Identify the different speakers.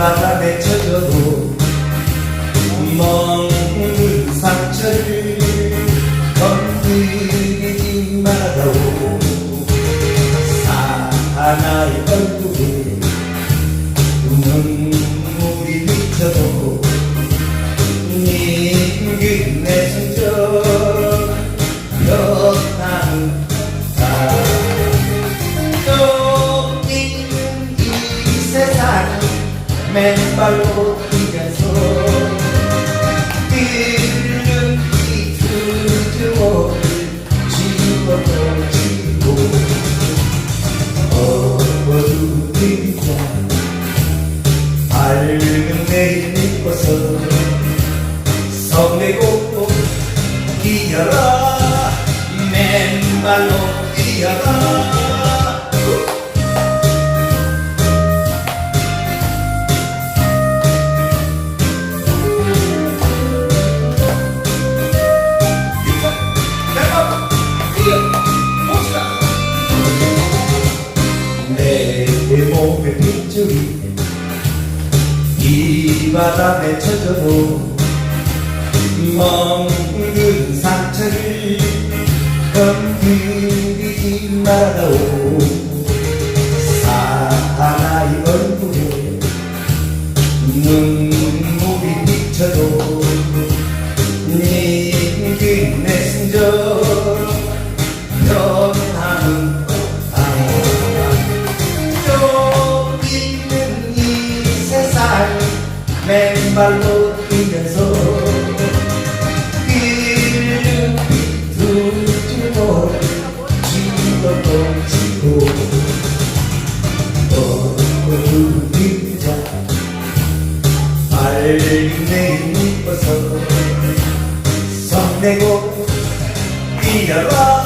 Speaker 1: 비바다 맺혀져도 멍은 상처를 건드리지 말아오 사나의 얼굴에 눈물이 비쳐도 님그내 성적 여탄 또 있는 이 세상 맨발로 뛰면서 뛰는 이 집어도 지고 어두운자 밝은 내일 믿고서 성내고 뛰어라. 맨발로 뛰어라 몸의 빗줄이 이 바람에 젖어도 멍든 상처를 건드리지 말아오. 사나이 얼굴에 눈물이 비쳐도 니내 승적 맨발로 뛰면서 길을 두주고 지도도 지고 어두운자 밝은 내일 입어서 성내고 뛰어라